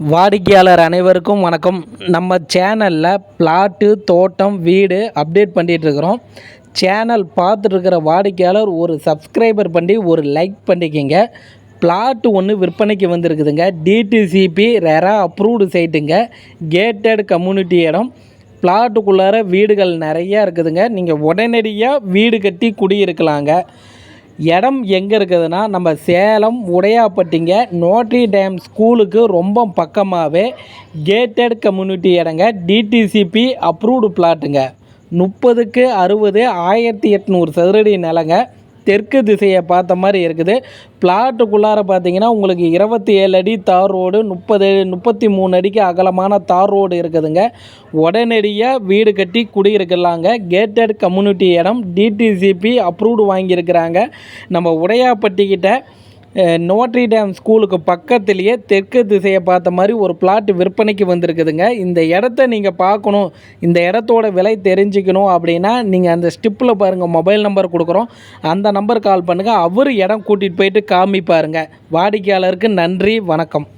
வாடிக்கையாளர் அனைவருக்கும் வணக்கம். நம்ம சேனலில் பிளாட்டு தோட்டம் வீடு அப்டேட் பண்ணிகிட்ருக்குறோம் சேனல் பார்த்துட்ருக்கிற வாடிக்கையாளர் ஒரு சப்ஸ்கிரைபர் பண்ணி ஒரு லைக் பண்ணிக்கிங்க. பிளாட்டு ஒன்று விற்பனைக்கு வந்திருக்குதுங்க. டிடிசிபி ரெரா அப்ரூவ்டு சைட்டுங்க கேட்டட் கம்யூனிட்டி இடம். பிளாட்டுக்குள்ளார வீடுகள் நிறையா இருக்குதுங்க. நீங்கள் உடனடியாக வீடு கட்டி குடியிருக்கலாங்க. இடம் எங்கே இருக்குதுன்னா நம்ம சேலம் உடையாப்பட்டிங்க நோட்ரி டேம் ஸ்கூலுக்கு ரொம்ப பக்கமாகவே கேட்டட் கம்யூனிட்டி இடங்க டிடிசிபி அப்ரூவ்டு பிளாட்டுங்க முப்பதுக்கு அறுபது ஆயிரத்தி எட்நூறு சதுரடி நிலங்க. தெற்கு திசையை பார்த்த மாதிரி இருக்குது. பிளாட்டுக்குள்ளார பார்த்தீங்கன்னா உங்களுக்கு இருபத்தி ஏழு அடி தார் ரோடு முப்பது முப்பத்தி மூணு அடிக்கு அகலமான தார் ரோடு இருக்குதுங்க. உடனடியாக வீடு கட்டி குடியிருக்கலாங்க. கேட்டட் கம்யூனிட்டி இடம் டிடிசிபி அப்ரூவ்டு வாங்கியிருக்கிறாங்க. நம்ம உடையாப்பட்டிக்கிட்ட நோட்ரி டேம் ஸ்கூலுக்கு பக்கத்துலேயே தெற்கு திசையை பார்த்த மாதிரி ஒரு பிளாட் விற்பனைக்கு வந்திருக்குதுங்க. இந்த இடத்த நீங்கள் பார்க்கணும் இந்த இடத்தோட விலை தெரிஞ்சுக்கணும் அப்படின்னா நீங்கள் அந்த ஸ்டிப்பில் பாருங்கள் மொபைல் நம்பர் கொடுக்குறோம். அந்த நம்பர் கால் பண்ணுங்கள் அவர் இடம் கூட்டிகிட்டு போயிட்டு காமிப்பாருங்க. வாடிக்கையாளருக்கு நன்றி வணக்கம்.